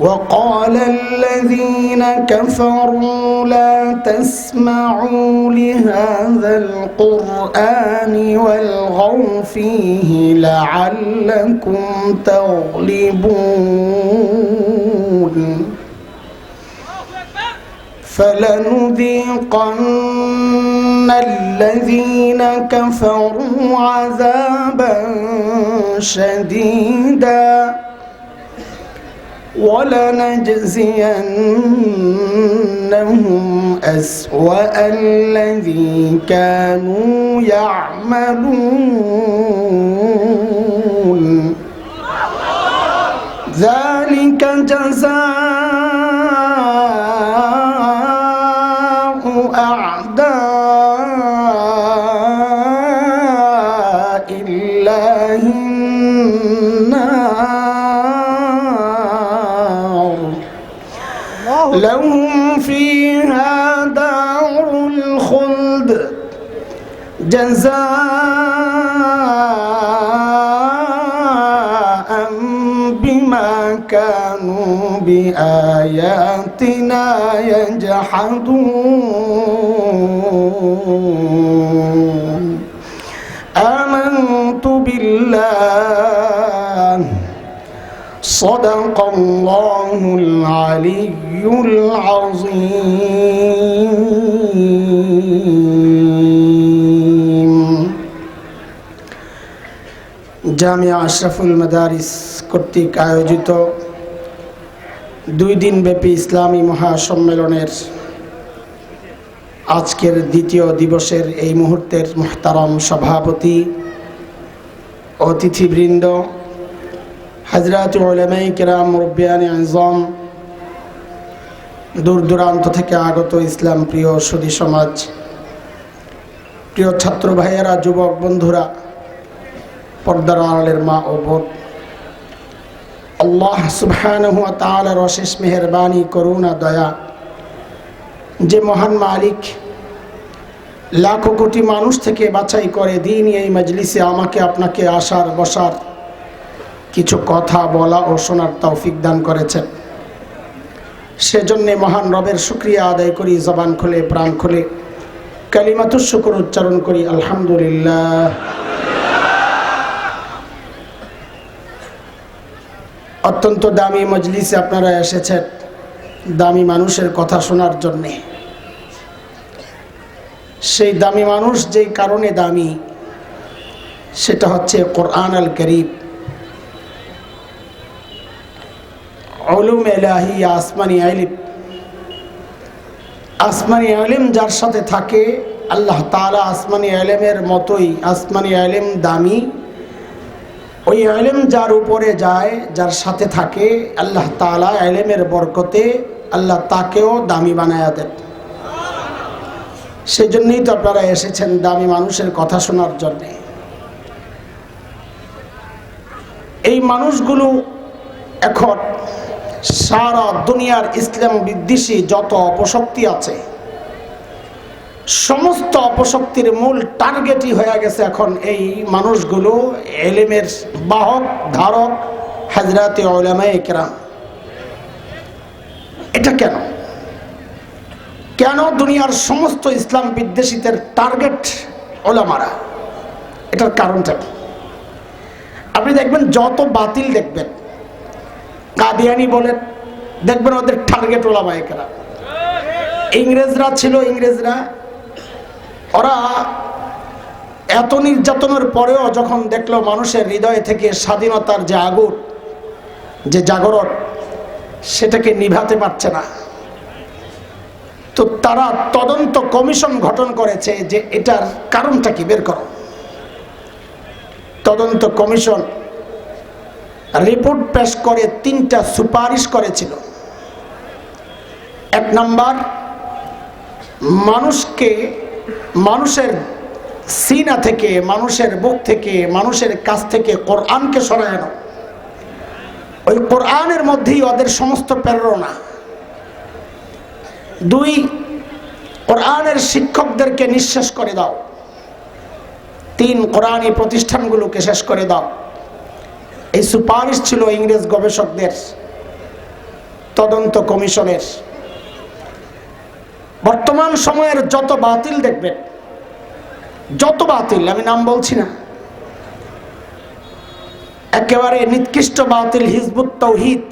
وقال الذين كفروا لا تسمعوا لهذا القرآن والغوا فيه لعلكم تغلبون. فلنذيقن الذين كفروا عذابا شديدا. ولنجزينهم أسوأ الذي كانوا يعملون. ذلك جزاء لهم فيها دار الخلد جزاء بما كانوا بآياتنا يجحدون. آمنت بالله صدق الله العلي العظيم জামিয়া আশরাফুল মাদারিস কর্তৃক আয়োজিত দুই দিনব্যাপী ইসলামী মহাসম্মেলনের আজকের দ্বিতীয় দিবসের এই মুহূর্তের মোহতারম সভাপতি অতিথিবৃন্দ হাজরাত ওলামাই কেরাম মুরব্বিয়ান আজম দূর দূরান্ত থেকে আগত ইসলাম প্রিয় সুদী সমাজ, প্রিয় ছাত্র ভাইয়েরা, যুবক বন্ধুরা, পর্দার আড়ালের মা ও বোধ আল্লাহ সুবহানাহু ওয়া তাআলার অশেষ মেহেরবানি, করুণা, দয়া, যে মহান মালিক লাখো কোটি মানুষ থেকে বাছাই করে দিন এই মজলিসে আমাকে, আপনাকে, আসার, বসার কিছু কথা বলা ও শোনার তৌফিক দান করেছেন। সেজন্যে মহান রবের শুক্রিয়া আদায় করি, জবান খুলে, প্রাণ খুলে। কালিমাতুর শুকর উচ্চারণ করি, আলহামদুলিল্লাহ। অত্যন্ত দামি মজলিসে আপনারা এসেছেন, দামি মানুষের কথা শোনার জন্যে। সেই দামি মানুষ যেই কারণে দামি, সেটা হচ্ছে কোরআন আল করিম। অলুম এলাহি আসমানি আলিম। আসমানি আলিম যার সাথে থাকে, আল্লাহ তালা আসমানি আলেমের মতোই, আসমানি আলিম দামি। ওই আলেম যার উপরে যায়, যার সাথে থাকে, আল্লাহ তালা আলেমের বরকতে আল্লাহ তাকেও দামি বানায়া দেন। সেই জন্যই তো আপনারা এসেছেন দামি মানুষের কথা শোনার জন্যে। এই মানুষগুলো এখন সারা দুনিয়ার ইসলাম বিদ্বেষী যত অপশক্তি আছে, সমস্ত অপশক্তির মূল টার্গেটই হয়ে গেছে এখন এই মানুষগুলো, এলেমের বাহক, ধারক হাজরাতে ওলামায় একরাম এটা কেন? কেন দুনিয়ার সমস্ত ইসলাম বিদ্বেষীদের টার্গেট ওলামারা এটার কারণটা আপনি দেখবেন, যত বাতিল দেখবেন কাদিয়ানি বলেন দেখবেন ওদের টার্গেট ওলামায়কেরা ইংরেজরা ছিল, ইংরেজরা, ওরা এত নির্যাতনের পরেও যখন দেখল মানুষের হৃদয় থেকে স্বাধীনতার যে আগুন, যে জাগরণ, সেটাকে নিভাতে পারছে না। তো তারা তদন্ত কমিশন গঠন করেছে যে এটার কারণটা কি? বের করো। তদন্ত কমিশন রিপোর্ট পেশ করে, তিনটা সুপারিশ করেছিল। এক নাম্বার, মানুষকে, মানুষের সিনা থেকে, মানুষের বুক থেকে, মানুষের কাছ থেকে কোরআনকে সরানো। ওই কোরআনের মধ্যেই ওদের সমস্ত প্রেরণা। দুই, কোরআনের শিক্ষকদেরকে নিঃশেষ করে দাও। তিন, কোরআনী প্রতিষ্ঠানগুলোকে শেষ করে দাও। এই সুপারিশ ছিল ইংরেজ গবেষকদের, তদন্ত কমিশনের। বর্তমান সময়ের যত বাতিল দেখবেন, যত বাতিল, আমি নাম বলছি না, একেবারে নিকৃষ্ট বাতিল হিজবুত তৌহিদ।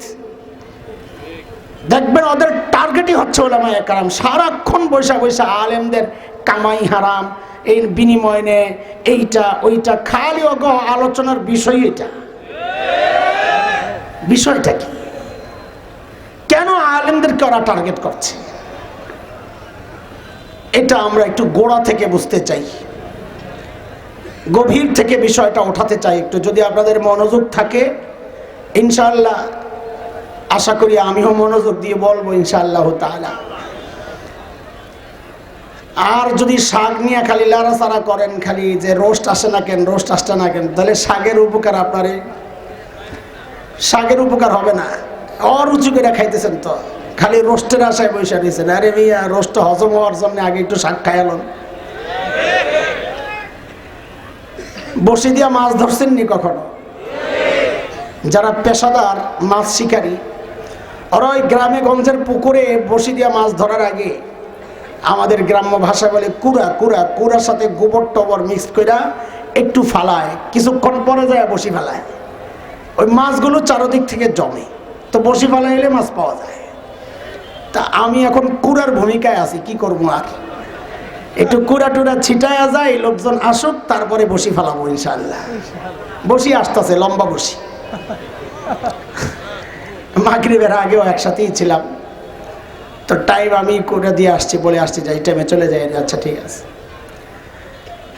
দেখবেন ওদের টার্গেটই হচ্ছে ওলামা একরাম, সারাক্ষণ বৈশা বৈশা আলেমদের কামাই হারাম, এই বিনিময় নে, এইটা, ওইটা, খালি অগ আলোচনার বিষয় এটা। বিষয়টা কি? কেন আলেমদেরকে ওরা টার্গেট করছে? এটা আমরা একটু গোড়া থেকে বুঝতে চাই। গভীর থেকে বিষয়টা ওঠাতে চাই একটু। যদি আপনাদের মনোযোগ থাকে ইনশাল্লাহ আশা করি আমিও মনোযোগ দিয়ে বলব ইনশাআল্লাহ তাআলা। আর যদি শাক নিয়ে খালি লাড়াচাড়া করেন, খালি যে রোস্ট আসে না কেন, রোস্ট আসছে না কেন, তাহলে শাকের উপকার আপনারে শাকের উপকার হবে না। অরুচি করে খাইতেছেন তো। খালি রোস্টের আশায় বসে দিয়েছেন আরে মিয়া, রোস্ট হজম হওয়ার জন্য আগে একটু শাক খাইয়ালন বসে দিয়া মাছ ধরছেন নি কখনো? যারা পেশাদার মাছ শিকারী, ওরা ওই গ্রামে গঞ্জের পুকুরে বসি দিয়া মাছ ধরার আগে আমাদের গ্রাম্য ভাষা বলে, কুড়া কুড়া, কুড়ার সাথে গোবর টবর মিক্স কইরা একটু ফালায়। কিছুক্ষণ পরে যায় বসি ফেলায়। ওই মাছগুলো চারোদিক থেকে জমে। তো বসি ফেলাইলে মাছ পাওয়া যায়। তা আমি এখন কুড়ার ভূমিকায় আছি, কি করব আর? একটু কুড়া টুড়া ছিটায়া যায়, লোকজন আসুক, তারপরে বসি ফেলাবো ইনশাল্লাহ বসি আসতেছে, লম্বা বসি মাগরিবের আগেও একসাথেই ছিলাম। তো টাইম আমি করে দিয়ে আসছি বলে আসছি, যাই টাইমে চলে যাই আচ্ছা ঠিক আছে।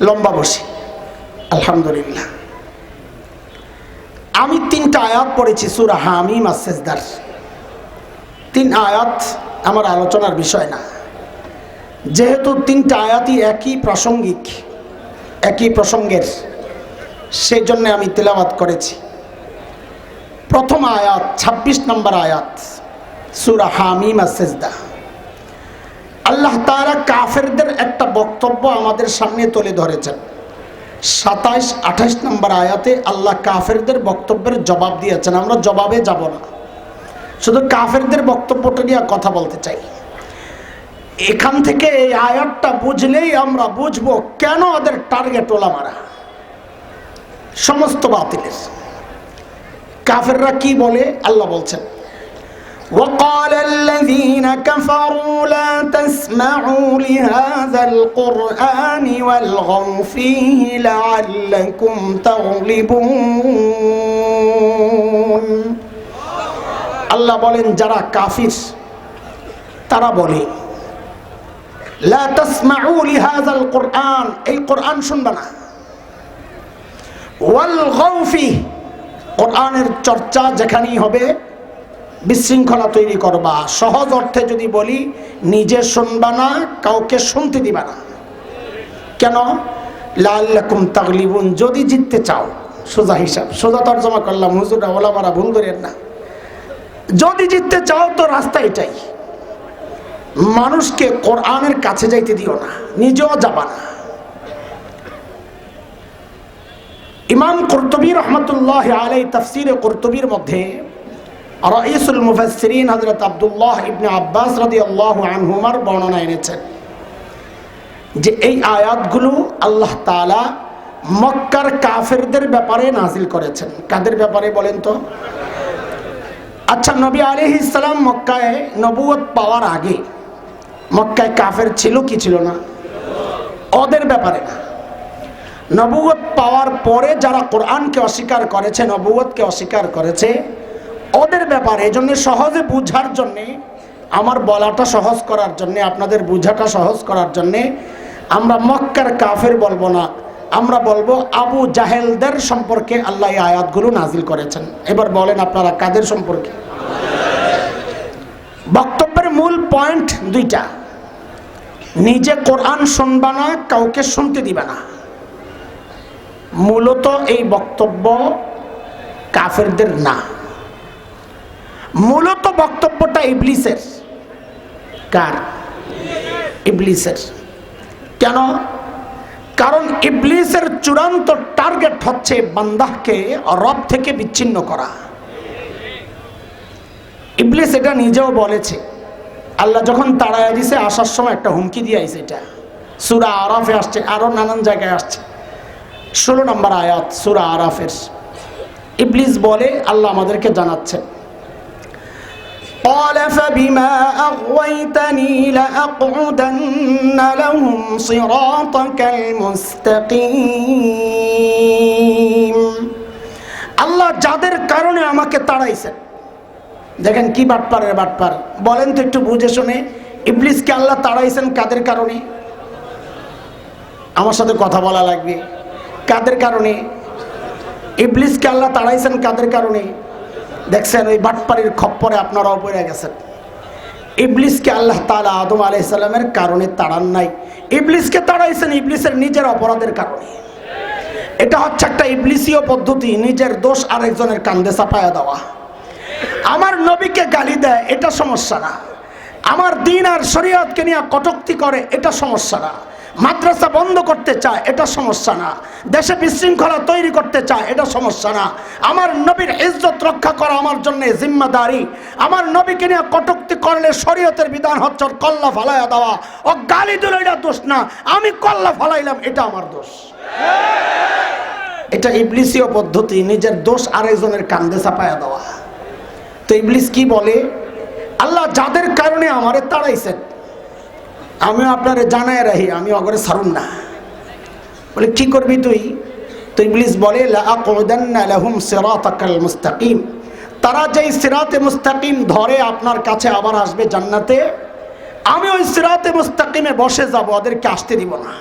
লম্বা বসি আলহামদুলিল্লাহ। আমি তিনটা আয়াত পড়েছি, সুরা হামিম আসেসদার তিন আয়াত আমার আলোচনার বিষয় না। যেহেতু তিনটা আয়াতই একই প্রাসঙ্গিক, একই প্রসঙ্গের সেই জন্য আমি তেলাবাত করেছি। প্রথম আয়াত ২৬ নম্বর আয়াত, সুরা হামিম সেজদা। আল্লাহ তারা কাফেরদের একটা বক্তব্য আমাদের সামনে তুলে ধরেছেন। সাতাইশ আঠাইশ নম্বর আয়াতে আল্লাহ কাফেরদের বক্তব্যের জবাব দিয়েছেন আমরা জবাবে যাব না শুধু কাফেরদের বক্তব্যটা নিয়ে কথা বলতে চাই এখান থেকে এই আয়াতটা বুঝলেই আমরা বুঝবো কেন ওদের টার্গেট ওলা মারা সমস্ত বাতিলের কাফেররা কি বলে আল্লাহ বলছেন وقال الذين كفروا لا تسمعوا لهذا القرآن والغوا فيه لعلكم تغلبون আল্লাহ বলেন যারা কাফির তারা বলে লা তাসমাউ লিহাযাল কোরআন এই কোরআন শুনবে না ওয়াল গাউফি কোরআনের চর্চা যেখানেই হবে বিশৃঙ্খলা তৈরি করবা। সহজ অর্থে যদি বলি, নিজে শুনবা না, কাউকে শুনতে দিবা না। কেন? লাল্লাকুম তাগলিবুন, যদি জিততে চাও, সোজা হিসাব, সোজা তর্জমা করলাম হুজুরা ওলামারা ভুল ধরেন না। যদি জিততে চাও তো রাস্তা এটাই। মানুষকে কোরআনের কাছে যাইতে দিও না, নিজেও যাবা না। ইমাম কর্তবী রহমতুল্লাহ আলাই তফসিরে কর্তবীর মধ্যে রঈসুল মুফাসসিরিন হযরত আব্দুল্লাহ ইবনে আব্বাস রাদিয়াল্লাহু আনহুমার বর্ণনা এনেছেন যে এই আয়াতগুলো আল্লাহ তাআলা মক্কার কাফেরদের ব্যাপারে নাজিল করেছেন। কাদের ব্যাপারে বলেন তো? আচ্ছা নবী আলাইহিস সালাম মক্কায় নবুয়ত পাওয়ার আগে মক্কায় কাফের ছিল কি ছিল না? ওদের ব্যাপারে না। নবুয়ত পাওয়ার পরে যারা কোরআনকে অস্বীকার করেছে নবুয়তকে অস্বীকার করেছে ওদের ব্যাপারে, এই জন্য সহজে বুঝার জন্যে, আমার বলাটা সহজ করার জন্যে, আপনাদের বুঝাটা সহজ করার জন্যে, আমরা মক্কার কাফের বলব না, আমরা বলব আবু জাহেলদের সম্পর্কে আল্লাহ আয়াতগুলো নাজিল করেছেন। এবার বলেন আপনারা কাদের সম্পর্কে? বক্তব্যের মূল পয়েন্ট দুইটা। নিজে কোরআন শুনবা না, কাউকে শুনতে দিবা না। মূলত এই বক্তব্য কাফেরদের না। মূলত বক্তব্যটা ইবলিসের। কার? ইবলিসের। কেন? কারণ ইবলিসের চূড়ান্ত টার্গেট হচ্ছে বান্দাহকে রব থেকে বিচ্ছিন্ন করা। ইবলিস এটা নিজেও বলেছে। আল্লাহ যখন তাড়াইয়া দিছে, আসার সময় একটা হুমকি দিয়ে আইছে এটা। সুরা আরাফে আসছে আরও নানান জায়গায় আসছে। ষোলো নম্বর আয়াত, সুরা আরাফের। ইবলিস বলে, আল্লাহ আমাদেরকে জানাচ্ছেন। قال فبما أغويتني لأقعدن لهم صراطك المستقيم আল্লাহ যাদের কারণে আমাকে তাড়াইছেন দেখেন কি বাটপারের বাটপার বলেন তো একটু বুঝে শুনে ইবলিসকে আল্লাহ তাড়াইছেন কাদের কারণে আমার সাথে কথা বলা লাগবে কাদের কারণে ইবলিসকে আল্লাহ তাড়াইছেন কাদের কারণে দেখছেন, ওই বাটপাড়ির খপ্পরে আপনারাও পড়ে গেছেন। ইবলিসকে আল্লাহ তালা আদম আলাইসাল্লামের কারণে তাড়ান নাই। ইবলিসকে তাড়াইছেন, ইবলিসের নিজের অপরাধের কারণে। এটা হচ্ছে একটা ইবলিসীয় পদ্ধতি, নিজের দোষ আরেকজনের কান্দে চাপায়া দেওয়া। আমার নবীকে গালি দেয়, এটা সমস্যা না। আমার দিন আর শরীয়তকে নিয়ে কটুক্তি করে, এটা সমস্যা না। মাদ্রাসা বন্ধ করতে চায়, এটা সমস্যা না। দেশে বিশৃঙ্খলা তৈরি করতে চায়, এটা সমস্যা না। আমার নবীর ইজ্জত রক্ষা করা আমার জন্য জিম্মাদারি। আমার নবীকে নিয়ে কটুক্তি করলে শরীয়তের বিধান হচ্ছে কল্লা ফালাইয়া দেওয়া। ও গালি দিল, এটা দোষ না। আমি কল্লা ফালাইলাম, এটা আমার দোষ। এটা ইবলিসীয় পদ্ধতি, নিজের দোষ আরেকজনের কান্দে চাপায়া দেওয়া। তো ইবলিস কি বলে? আল্লাহ যাদের কারণে আমারে তাড়াইছেন আমিও আপনারে জানায় রাহি আমি অগরে সারুন না। বলে, কি করবি তুই? তুই ইবলিস বলে লাহুম সিরাতাকাল মুস্তাকিম। তারা যেই সিরাতে মুস্তাকিম ধরে, আপনার কাছে আবার আসবে জান্নাতে। আমি ওই সিরাতে মুস্তাকিমে বসে যাব, ওদেরকে আসতে দিব না।